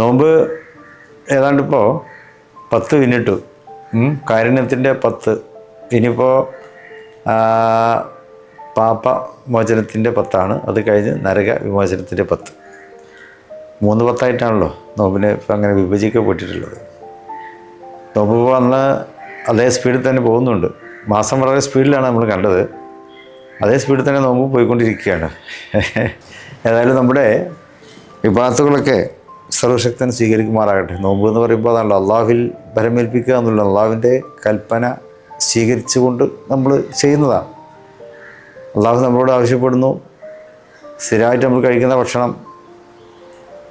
നോമ്പ് ഏതാണ്ട് ഇപ്പോൾ പത്ത് പിന്നിട്ടു. കാരുണ്യത്തിന്റെ പത്ത്. ഇനിയിപ്പോൾ പാപ്പ മോചനത്തിന്റെ പത്താണ്. അത് കഴിഞ്ഞ് നരക വിമോചനത്തിന്റെ പത്ത്. മൂന്ന് പത്തായിട്ടാണല്ലോ നോമ്പിനെ ഇപ്പം അങ്ങനെ വിഭജിക്കപ്പെട്ടിട്ടുള്ളത്. നോമ്പ് വന്ന് അതേ സ്പീഡിൽ തന്നെ പോകുന്നുണ്ട്. മാസം വളരെ സ്പീഡിലാണ് നമ്മൾ കണ്ടത്. അതേ സ്പീഡിൽ തന്നെ നോമ്പ് പോയിക്കൊണ്ടിരിക്കുകയാണ്. ഏതായാലും നമ്മുടെ വിഭാഗത്തുകളൊക്കെ സർവശക്തൻ സ്വീകരിക്കുമാറാകട്ടെ. നോമ്പ് എന്ന് പറയുമ്പോൾ അതാണല്ലോ അള്ളാഹുവിൽ ബലമേൽപ്പിക്കുക എന്നുള്ള അള്ളാഹുവിന്റെ കൽപ്പന സ്വീകരിച്ചുകൊണ്ട് നമ്മൾ ചെയ്യുന്നതാണ്. അള്ളാഹു നമ്മളോട് ആവശ്യപ്പെടുന്നു സ്ഥിരമായിട്ട് നമ്മൾ കഴിക്കുന്ന ഭക്ഷണം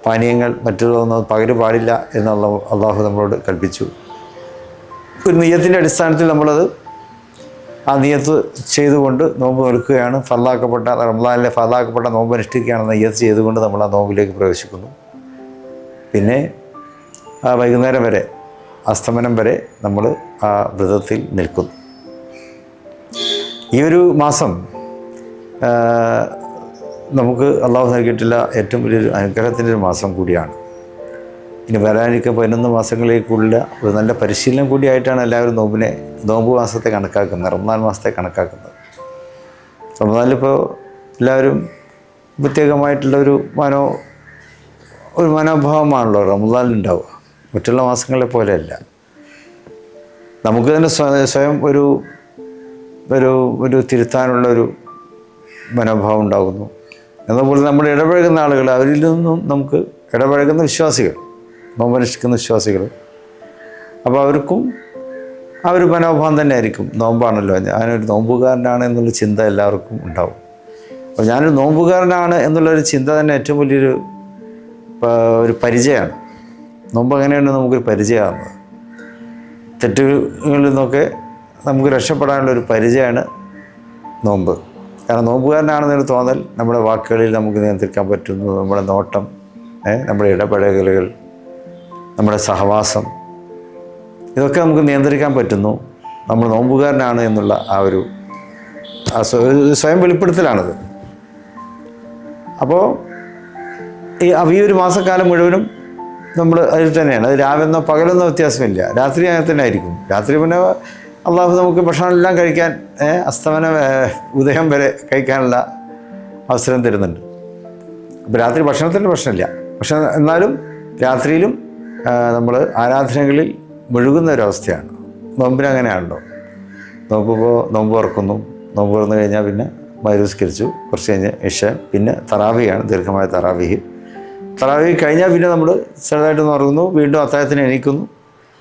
പാനീയങ്ങൾ മറ്റുള്ളതൊന്നും പകര് പാടില്ല എന്നുള്ള അള്ളാഹു നമ്മളോട് കൽപ്പിച്ചു. ഒരു നിയത്തിന്റെ അടിസ്ഥാനത്തിൽ നമ്മളത് ആ നിയത്ത് ചെയ്തുകൊണ്ട് നോമ്പ് നിൽക്കുകയാണ് ഫലാക്കപ്പെട്ട റംലാനിലെ ഫലാക്കപ്പെട്ട നോമ്പ് അനുഷ്ഠിക്കുകയാണെന്ന് നിയത്ത് ചെയ്തുകൊണ്ട് നമ്മൾ ആ നോമ്പിലേക്ക് പ്രവേശിക്കുന്നു. പിന്നെ ആ വൈകുന്നേരം വരെ അസ്തമനം വരെ നമ്മൾ ആ വ്രതത്തിൽ നിൽക്കുന്നു. ഈ ഒരു മാസം നമുക്ക് അള്ളാഹു നൽകിയിട്ടുള്ള ഏറ്റവും വലിയൊരു അനുഗ്രഹത്തിന്റെ ഒരു മാസം കൂടിയാണ്. ഇനി വരാനിരിക്കുന്ന പതിനൊന്ന് മാസങ്ങളിലേക്കുള്ള ഒരു നല്ല പരിശീലനം കൂടിയായിട്ടാണ് എല്ലാവരും നോമ്പിനെ നോമ്പ് മാസത്തെ കണക്കാക്കുന്നത് റമദാൻ മാസത്തെ കണക്കാക്കുന്നത്. റമദാനിലിപ്പോൾ എല്ലാവരും പ്രത്യേകമായിട്ടുള്ള ഒരു മനോ ഒരു മനോഭാവമാണല്ലോ റമദാനിലുണ്ടാവുക. മറ്റുള്ള മാസങ്ങളെ പോലെയല്ല. നമുക്ക് തന്നെ സ്വ- സ്വയം ഒരു ഒരു ഒരു തിരുത്താനുള്ള ഒരു മനോഭാവം ഉണ്ടാകുന്നു. എന്നതുപോലെ നമ്മൾ ഇടപഴകുന്ന ആളുകൾ അവരിൽ നിന്നും നമുക്ക് ഇടപഴകുന്ന വിശ്വാസികൾ നോമ്പനുഷ്ഠിക്കുന്ന വിശ്വാസികൾ. അപ്പോൾ അവർക്കും ആ ഒരു മനോഭാവം തന്നെ ആയിരിക്കും നോമ്പാണല്ലോ. ഞാനൊരു നോമ്പുകാരനാണ് എന്നുള്ള ചിന്ത എല്ലാവർക്കും ഉണ്ടാവും. അപ്പോൾ ഞാനൊരു നോമ്പുകാരനാണ് എന്നുള്ളൊരു ചിന്ത തന്നെ ഏറ്റവും വലിയൊരു ഒരു പരിചയമാണ് നോമ്പ് അങ്ങനെയാണ് നമുക്കൊരു പരിചയമാകുന്നത് തെറ്റുകളിൽ നിന്നൊക്കെ നമുക്ക് രക്ഷപ്പെടാനുള്ള ഒരു പരിചയമാണ് നോമ്പ്. കാരണം നോമ്പുകാരനാണെന്നൊരു തോന്നൽ നമ്മുടെ വാക്കുകളിൽ നമുക്ക് നിയന്ത്രിക്കാൻ പറ്റുന്നു. നമ്മുടെ നോട്ടം നമ്മുടെ ഇടപഴകലുകൾ നമ്മുടെ സഹവാസം ഇതൊക്കെ നമുക്ക് നിയന്ത്രിക്കാൻ പറ്റുന്നു. നമ്മൾ നോമ്പുകാരനാണ് എന്നുള്ള ആ ഒരു സ്വയം വെളിപ്പെടുത്തലാണത്. അപ്പോൾ ഈ ഈ ഒരു മാസക്കാലം മുഴുവനും നമ്മൾ അതിൽ തന്നെയാണ്. അത് രാവിലെന്നോ പകലെന്നോ വ്യത്യാസമില്ല. രാത്രി അങ്ങനെ തന്നെ ആയിരിക്കും. രാത്രി പിന്നെ അള്ളാഹു നമുക്ക് ഭക്ഷണമെല്ലാം കഴിക്കാൻ അസ്തമന ഉദയം വരെ കഴിക്കാനുള്ള അവസരം തരുന്നുണ്ട്. അപ്പോൾ രാത്രി ഭക്ഷണത്തിന്റെ പ്രശ്നമില്ല. പക്ഷെ എന്നാലും രാത്രിയിലും നമ്മൾ ആരാധനകളിൽ മുഴുകുന്ന ഒരവസ്ഥയാണ് നോമ്പിന് അങ്ങനെയാണല്ലോ. നോമ്പ് തുറക്കുന്നു. നോമ്പ് തുറന്നു കഴിഞ്ഞാൽ പിന്നെ മരുസ്കരിച്ചു കുറച്ച് കഴിഞ്ഞ് ഇഷ പിന്നെ തറാവിയാണ് ദീർഘമായ തറാവിഹ്. തറാവി കഴിഞ്ഞാൽ പിന്നെ നമ്മൾ ചെറുതായിട്ട് ഉറങ്ങുന്നു. വീണ്ടും അത്താഴത്തിന് എണീക്കുന്നു.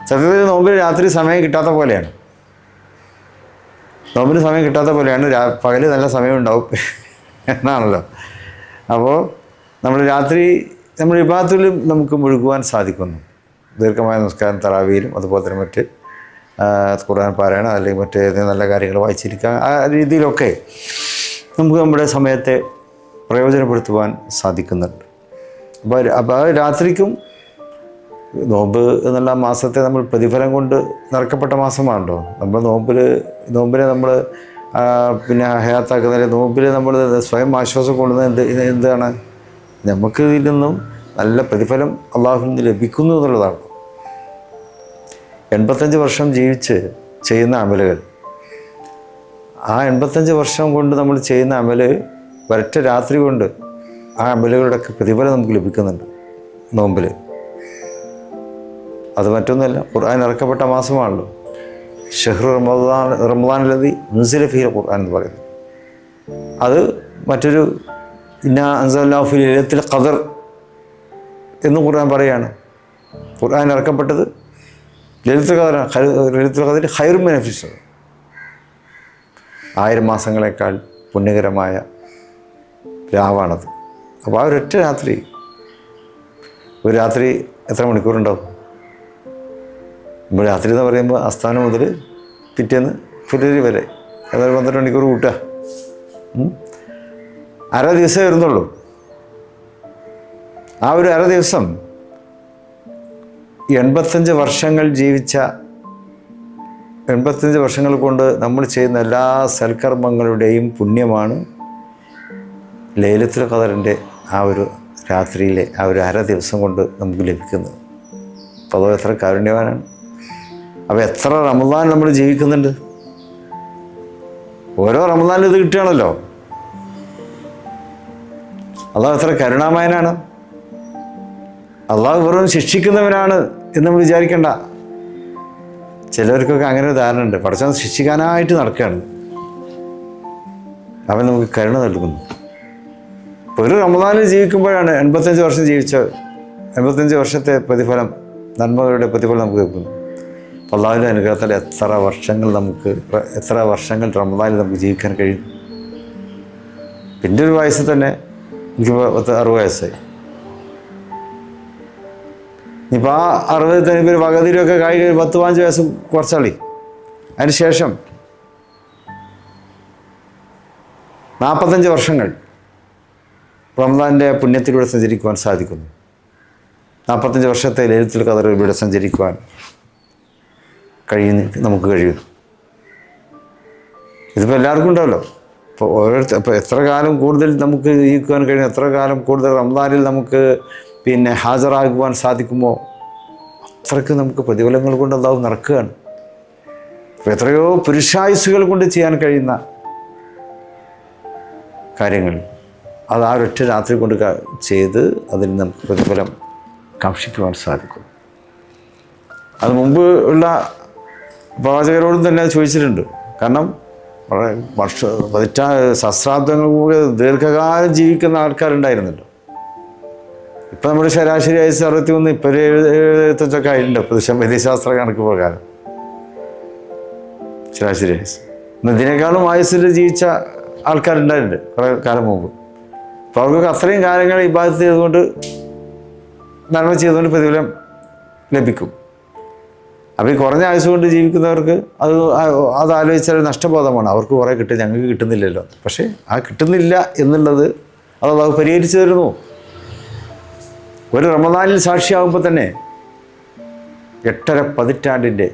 സത്യത്തിൽ നോമ്പിന് രാത്രി സമയം കിട്ടാത്ത പോലെയാണ്. നോമ്പിന് സമയം കിട്ടാത്ത പോലെയാണ്. പകൽ നല്ല സമയമുണ്ടാവും. എന്നാണല്ലോ. അപ്പോൾ നമ്മൾ രാത്രി നമ്മൾ വിഭാഗത്തിലും നമുക്ക് മുഴുകുവാൻ സാധിക്കുന്നു. ദീർഘമായ നമസ്കാരം തറാവിയിലും അതുപോലെ തന്നെ മറ്റ് ഖുർആൻ പാരായണം അല്ലെങ്കിൽ മറ്റ് നല്ല കാര്യങ്ങൾ വായിച്ചിരിക്കുക ആ രീതിയിലൊക്കെ നമുക്ക് നമ്മുടെ സമയത്തെ പ്രയോജനപ്പെടുത്തുവാൻ സാധിക്കുന്നുണ്ട്. അപ്പോൾ അപ്പോൾ രാത്രിക്കും നോമ്പ് എന്നുള്ള മാസത്തെ നമ്മൾ പ്രതിഫലം കൊണ്ട് നിറക്കപ്പെട്ട മാസമാണല്ലോ. നമ്മൾ നോമ്പിൽ നോമ്പിനെ നമ്മൾ പിന്നെ ഹയാത്താക്കുന്നതിൽ നോമ്പിൽ നമ്മൾ സ്വയം ആശ്വാസം കൊള്ളുന്നത് എന്ത് എന്താണ്? നമുക്ക് ഇതിൽ നിന്നും നല്ല പ്രതിഫലം അള്ളാഹു ലഭിക്കുന്നു എന്നുള്ളതാണ്. എൺപത്തഞ്ച് വർഷം ജീവിച്ച് ചെയ്യുന്ന അമലുകൾ. ആ എൺപത്തഞ്ച് വർഷം കൊണ്ട് നമ്മൾ ചെയ്യുന്ന അമൽ ഒരൊറ്റ രാത്രി കൊണ്ട് ആ അമലുകളുടെയൊക്കെ പ്രതിഫലം നമുക്ക് ലഭിക്കുന്നുണ്ട് നോമ്പിൽ. അത് മറ്റൊന്നുമല്ല ഖുർആൻ ഇറക്കപ്പെട്ട മാസമാണല്ലോ. ഷെഹ്റു റമദാൻ റമദാൻ ലതി മുൻസിലഫീൽ ഖുർആൻ എന്ന് പറയുന്നത്. അത് മറ്റൊരു ഇന്ന അൻസലാഫി ലത്തിൽ ഖദർ എന്ന് ഖുർആൻ പറയാണ് ഖുർആൻ ഇറക്കപ്പെട്ടത് ലളിത കഥ ലളിത ഖദർ ഹൈറും ബെനഫിസ് ആയിരം മാസങ്ങളെക്കാൾ പുണ്യകരമായ രാവാണത്. അപ്പോൾ ആ ഒരൊറ്റ രാത്രി. ഒരു രാത്രി എത്ര മണിക്കൂറുണ്ടാവും? നമ്മൾ രാത്രി എന്ന് പറയുമ്പോൾ അസ്ഥാനം മുതൽ പിറ്റേന്ന് പുലരി വരെ. ഏതായാലും പന്ത്രണ്ട് മണിക്കൂർ കൂട്ടുക. അര ദിവസമേ വരുന്നുള്ളൂ. ആ ഒരു അര ദിവസം എൺപത്തഞ്ച് വർഷങ്ങൾ ജീവിച്ച എൺപത്തഞ്ച് വർഷങ്ങൾ കൊണ്ട് നമ്മൾ ചെയ്യുന്ന എല്ലാ സൽക്കർമ്മങ്ങളുടെയും പുണ്യമാണ് ലൈലത്തുൽ ഖദറിന്റെ ആ ഒരു രാത്രിയിലെ ആ ഒരു അര ദിവസം കൊണ്ട് നമുക്ക് ലഭിക്കുന്നത്. അപ്പോൾ അതോ എത്ര കാരുണ്യവാനാണ്? അപ്പോൾ എത്ര റമദാൻ നമ്മൾ ജീവിക്കുന്നുണ്ട്? ഓരോ റമദാനിലും ഇത് കിട്ടുകയാണല്ലോ. അള്ളാഹു എത്ര കരുണാമയനാണ്. അള്ളാഹു വെറും ശിക്ഷിക്കുന്നവനാണ് എന്ന് നമ്മൾ വിചാരിക്കേണ്ട. ചിലവർക്കൊക്കെ അങ്ങനെ ഒരു ധാരണ ഉണ്ട്. പഠിച്ചാൽ ശിക്ഷിക്കാനായിട്ട് നടക്കുകയാണ്. അവൻ നമുക്ക് കരുണ നൽകുന്നു. ഒരു റമദാനിൽ ജീവിക്കുമ്പോഴാണ് എൺപത്തഞ്ച് വർഷം ജീവിച്ച എൺപത്തഞ്ച് വർഷത്തെ പ്രതിഫലം നന്മകളുടെ പ്രതിഫലം നമുക്ക് കിട്ടുന്നു അള്ളാഹുവിന്റെ അനുഗ്രഹത്തിൽ എത്ര വർഷങ്ങൾ നമുക്ക് എത്ര വർഷങ്ങൾ റമദാനിൽ നമുക്ക് ജീവിക്കാൻ കഴിയും? പിന്നെ ഒരു വയസ്സിൽ തന്നെ എനിക്ക് പത്ത് അറുപത് വയസ്സായി. ഇനിയിപ്പോൾ ആ അറുപത് തന്നെ ഒരു വകതിരിയൊക്കെ കായി പത്ത് പതിനഞ്ച് വയസ്സ് കുറച്ചാളി. അതിന് ശേഷം നാൽപ്പത്തഞ്ച് വർഷങ്ങൾ. റമദാന്റെ പുണ്യത്തിലൂടെ സഞ്ചരിക്കുവാൻ സാധിക്കുന്നു. നാൽപ്പത്തഞ്ച് വർഷത്തെ ലളിതത്തിൽ കഥകളിലൂടെ സഞ്ചരിക്കുവാൻ കഴിയുന്ന നമുക്ക് കഴിയുന്നു. ഇതിപ്പോൾ എല്ലാവർക്കും ഉണ്ടാവല്ലോ ഇപ്പോൾ ഓരോരുത്തർ ഇപ്പോൾ എത്ര കാലം കൂടുതൽ നമുക്ക് ജീവിക്കുവാൻ കഴിയും എത്ര കാലം കൂടുതൽ റംദാനിൽ നമുക്ക് പിന്നെ ഹാജരാകുവാൻ സാധിക്കുമോ? അത്രയ്ക്ക് നമുക്ക് പ്രതിഫലങ്ങൾ കൊണ്ട് അതാവും നടക്കുകയാണ്. എത്രയോ പുരുഷായുസുകൾ കൊണ്ട് ചെയ്യാൻ കഴിയുന്ന കാര്യങ്ങൾ. അത് ആ ഒറ്റ രാത്രി കൊണ്ട് ചെയ്ത് അതിന് നമുക്ക് പ്രതിഫലം കാക്ഷിക്കുവാൻ സാധിക്കും. അത് മുമ്പ് ഉള്ള പ്രവാചകരോടും തന്നെ ചോദിച്ചിട്ടുണ്ട്. കാരണം വളരെ വർഷ പതിറ്റാ സഹസ്രാബ്ദങ്ങൾ ദീർഘകാലം ജീവിക്കുന്ന ആൾക്കാരുണ്ടായിരുന്നല്ലോ. ഇപ്പം നമ്മുടെ ശരാശരി വയസ്സ് അറുപത്തി ഒന്ന് ഇപ്പം ഒരു എഴുപത് എഴുപത്തഞ്ചൊക്കെ ആയിട്ടുണ്ട്. പ്രതിശം വൈദ്യശാസ്ത്ര കണക്ക് പ്രകാരം. ശരാശരി വയസ്സ്. ഇന്ന് ഇതിനേക്കാളും വയസ്സിൽ ജീവിച്ച ആൾക്കാരുണ്ടായിട്ടുണ്ട് കുറേ കാലം മുമ്പ്. അപ്പോൾ അവർക്ക് അത്രയും കാലങ്ങൾ ഈ ഭാഗത്ത് ചെയ്തുകൊണ്ട് നന്മ ചെയ്തുകൊണ്ട് പ്രതിഫലം ലഭിക്കും. അപ്പോൾ ഈ കുറഞ്ഞ ആയുസ് കൊണ്ട് ജീവിക്കുന്നവർക്ക് അത് അത് ആലോചിച്ചാൽ നഷ്ടബോധമാണ്. അവർക്ക് കുറേ കിട്ടും ഞങ്ങൾക്ക് കിട്ടുന്നില്ലല്ലോ. പക്ഷേ ആ കിട്ടുന്നില്ല എന്നുള്ളത് അത് അത് പരിഹരിച്ചു തരുന്നു. ഒരു റമദാനിൽ സാക്ഷിയാകുമ്പോൾ തന്നെ എട്ടര പതിറ്റാണ്ടിന്റെ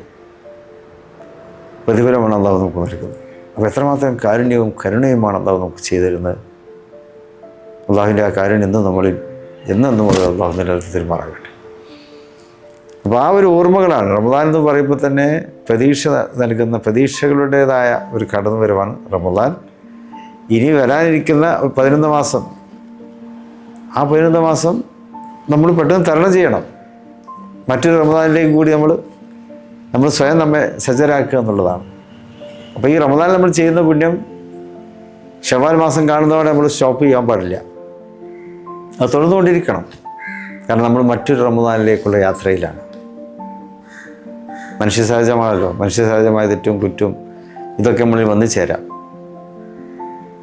പ്രതിഫലമാണ് അള്ളാഹു നമുക്ക് നൽകുന്നത്. അപ്പോൾ എത്രമാത്രം കാരുണ്യവും കരുണയുമാണ് അള്ളാഹു നമുക്ക് ചെയ്തു തരുന്നത്? അള്ളാഹുവിന്റെ ആ കാര്യം ഇന്ന് നമ്മളിൽ എന്നെന്നും അത് അള്ളാഹു നിലനിർത്തി മാറാകട്ടെ അപ്പോൾ ആ ഒരു ഓർമ്മകളാണ്. റമദാൻ എന്ന് പറയുമ്പോൾ തന്നെ പ്രതീക്ഷ നൽകുന്ന പ്രതീക്ഷകളുടേതായ ഒരു കടന്നു വരുവാണ് റമദാൻ. ഇനി വരാനിരിക്കുന്ന പതിനൊന്ന് മാസം ആ പതിനൊന്ന് മാസം നമ്മൾ പെട്ടെന്ന് തരണം ചെയ്യണം. മറ്റൊരു റമദാനിലേക്ക് കൂടി നമ്മൾ നമ്മൾ സ്വയം നമ്മെ സജ്ജരാക്കുക എന്നുള്ളതാണ്. അപ്പോൾ ഈ റമദാൻ നമ്മൾ ചെയ്യുന്ന പുണ്യം ഷവാൽ മാസം കാണുന്നതോടെ നമ്മൾ സ്റ്റോപ്പ് ചെയ്യാൻ പാടില്ല. അത് തുടർന്നുകൊണ്ടിരിക്കണം. കാരണം നമ്മൾ മറ്റൊരു റമദാനിലേക്കുള്ള യാത്രയിലാണ്. മനുഷ്യ സഹജമാണല്ലോ മനുഷ്യ സഹജമായ തെറ്റും കുറ്റും ഇതൊക്കെ നമ്മളിൽ വന്നു ചേരാം.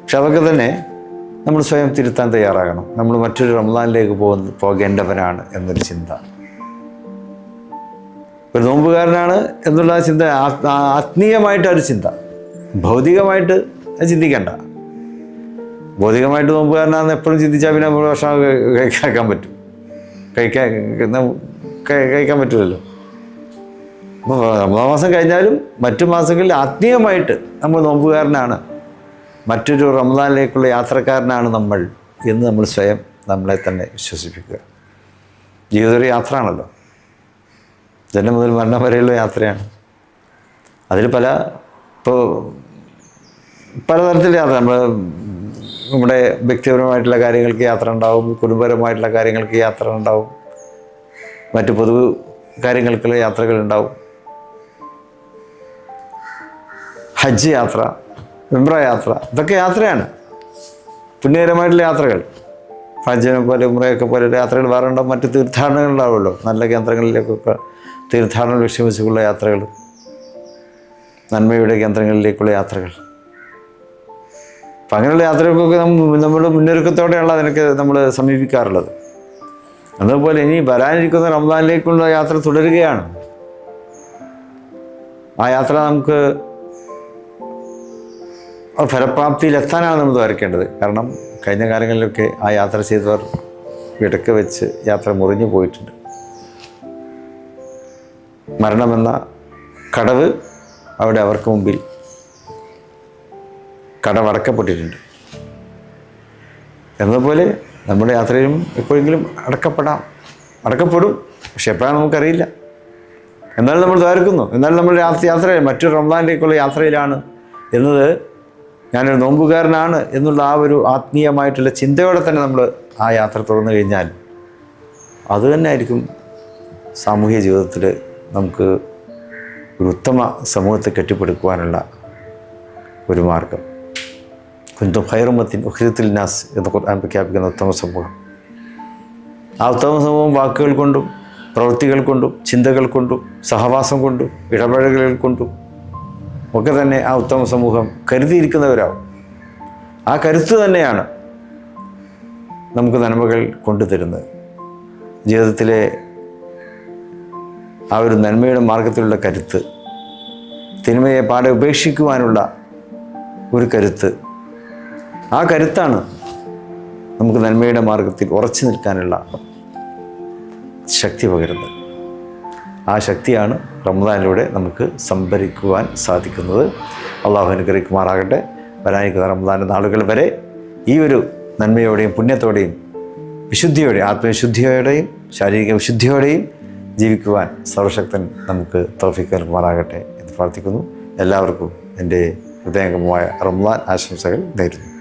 പക്ഷെ അതൊക്കെ തന്നെ നമ്മൾ സ്വയം തിരുത്താൻ തയ്യാറാകണം. നമ്മൾ മറ്റൊരു റമദാനിലേക്ക് പോകുന്ന പോകേണ്ടവനാണ് എന്നൊരു ചിന്ത. ഒരു നോമ്പുകാരനാണ് എന്നുള്ള ചിന്ത ആത്മീയമായിട്ട് ഒരു ചിന്ത. ഭൗതികമായിട്ട് ചിന്തിക്കണ്ട. ഭൗതികമായിട്ട് നോമ്പുകാരനാണെന്ന് എപ്പോഴും ചിന്തിച്ചാൽ പിന്നെ ഭക്ഷണം കഴി- കഴിക്കാൻ പറ്റും. കഴിക്കാൻ കഴിക്കാൻ പറ്റില്ലല്ലോ. അപ്പോൾ റമദാൻ മാസം കഴിഞ്ഞാലും മറ്റു മാസങ്ങളിൽ ആത്മീയമായിട്ട് നമ്മൾ നോമ്പുകാരനാണ്. മറ്റൊരു റമദാനിലേക്കുള്ള യാത്രക്കാരനാണ് നമ്മൾ എന്ന് നമ്മൾ സ്വയം നമ്മളെ തന്നെ വിശ്വസിപ്പിക്കുക. ജീവിതം ഒരു യാത്രയാണല്ലോ. ജന്മം മുതൽ മരണം വരെയുള്ള യാത്രയാണ്. അതിൽ പല ഇപ്പോൾ പലതരത്തിൽ യാത്ര. നമ്മൾ നമ്മുടെ വ്യക്തിപരമായിട്ടുള്ള കാര്യങ്ങൾക്ക് യാത്ര ഉണ്ടാവും കുടുംബപരമായിട്ടുള്ള കാര്യങ്ങൾക്ക് യാത്ര ഉണ്ടാവും മറ്റു പൊതു കാര്യങ്ങൾക്കുള്ള യാത്രകൾ ഉണ്ടാവും. ഹജ്ജ് യാത്ര വിമ്ര യാത്ര ഇതൊക്കെ യാത്രയാണ്. പുണ്യകരമായിട്ടുള്ള യാത്രകൾ. ഹജ്ജിനെ പോലെ ഉമ്രയൊക്കെ പോലെ യാത്രകൾ വേറെ ഉണ്ടാവും മറ്റ് തീർത്ഥാടനങ്ങൾ ഉണ്ടാവുമല്ലോ. നല്ല കേന്ദ്രങ്ങളിലേക്കൊക്കെ തീർത്ഥാടനം ലക്ഷ്യം വെച്ചുള്ള യാത്രകൾ നന്മയുടെ കേന്ദ്രങ്ങളിലേക്കുള്ള യാത്രകൾ. അപ്പം അങ്ങനെയുള്ള യാത്രകൾക്കൊക്കെ നമ്മൾ മുന്നൊരുക്കത്തോടെയുള്ള അതിനൊക്കെ നമ്മൾ സമീപിക്കാറുള്ളത്. അതുപോലെ ഇനി വരാനിരിക്കുന്ന റമദാനിലേക്കുള്ള യാത്ര തുടരുകയാണ്. ആ യാത്ര നമുക്ക് ഫലപ്രാപ്തിയിലെത്താനാണ് നമ്മൾ വരയ്ക്കേണ്ടത്. കാരണം കഴിഞ്ഞ കാലങ്ങളിലൊക്കെ ആ യാത്ര ചെയ്തവർ ഇടയ്ക്ക് വെച്ച് യാത്ര മുറിഞ്ഞു പോയിട്ടുണ്ട്. മരണമെന്ന കടവ് അവിടെ അവർക്ക് മുമ്പിൽ കടവടക്കപ്പെട്ടിട്ടുണ്ട് എന്നതുപോലെ നമ്മുടെ യാത്രയും എപ്പോഴെങ്കിലും അടക്കപ്പെടാം. അടക്കപ്പെടും. പക്ഷെ എപ്പോഴാണ് നമുക്കറിയില്ല. എന്നാലും നമ്മൾ തകർക്കുന്നു എന്നാലും നമ്മൾ യാത്ര യാത്രയിൽ മറ്റൊരു റംസാനിലേക്കുള്ള യാത്രയിലാണ് എന്നത് ഞാനൊരു നോമ്പുകാരനാണ് എന്നുള്ള ആ ഒരു ആത്മീയമായിട്ടുള്ള ചിന്തയോടെ തന്നെ നമ്മൾ ആ യാത്ര തുറന്നു കഴിഞ്ഞാൽ അത് തന്നെ ആയിരിക്കും സാമൂഹ്യ ജീവിതത്തിൽ നമുക്ക് ഒരു ഉത്തമ സമൂഹത്തെ കെട്ടിപ്പടുക്കുവാനുള്ള ഒരു മാർഗം. കുന്തും ഹൈറുമത്തിൻ ഉഹിതത്തിൽ നാസ് എന്ന് ഖുർആൻ പ്രഖ്യാപിക്കുന്ന ഉത്തമ സമൂഹം. ആ ഉത്തമ സമൂഹം വാക്കുകൾ കൊണ്ടും പ്രവൃത്തികൾ കൊണ്ടും ചിന്തകൾ കൊണ്ടും സഹവാസം കൊണ്ടും ഇടപഴകലുകൾ കൊണ്ടും ഒക്കെ തന്നെ ആ ഉത്തമ സമൂഹം കരുതിയിരിക്കുന്നവരാവും. ആ കരുത്ത് തന്നെയാണ് നമുക്ക് നന്മകൾ കൊണ്ടുതരുന്നത് ജീവിതത്തിലെ ആ ഒരു നന്മയുടെ മാർഗത്തിലുള്ള കരുത്ത് തിന്മയെ പാടെ ഉപേക്ഷിക്കുവാനുള്ള ഒരു കരുത്ത് ആ കരുത്താണ് നമുക്ക് നന്മയുടെ മാർഗത്തിൽ ഉറച്ചു നിൽക്കാനുള്ള ശക്തി പകരുന്നത്. ആ ശക്തിയാണ് റമദാനിലൂടെ നമുക്ക് സംഭരിക്കുവാൻ സാധിക്കുന്നത്. അള്ളാഹു അനുഗ്രഹിക്കുമാറാകട്ടെ. വരാനിരിക്കുന്ന റമദാൻ നാളുകൾ വരെ ഈ ഒരു നന്മയോടെയും പുണ്യത്തോടെയും വിശുദ്ധിയോടെയും ആത്മവിശുദ്ധിയോടെയും ശാരീരിക വിശുദ്ധിയോടെയും ജീവിക്കുവാൻ സർവശക്തൻ നമുക്ക് തോഫിക്ക് നൽകുമാറാകട്ടെ എന്ന് പ്രാർത്ഥിക്കുന്നു. എല്ലാവർക്കും എന്റെ ഹൃദയംഗമമായ റംലാൻ ആശംസകൾ നേരുന്നു.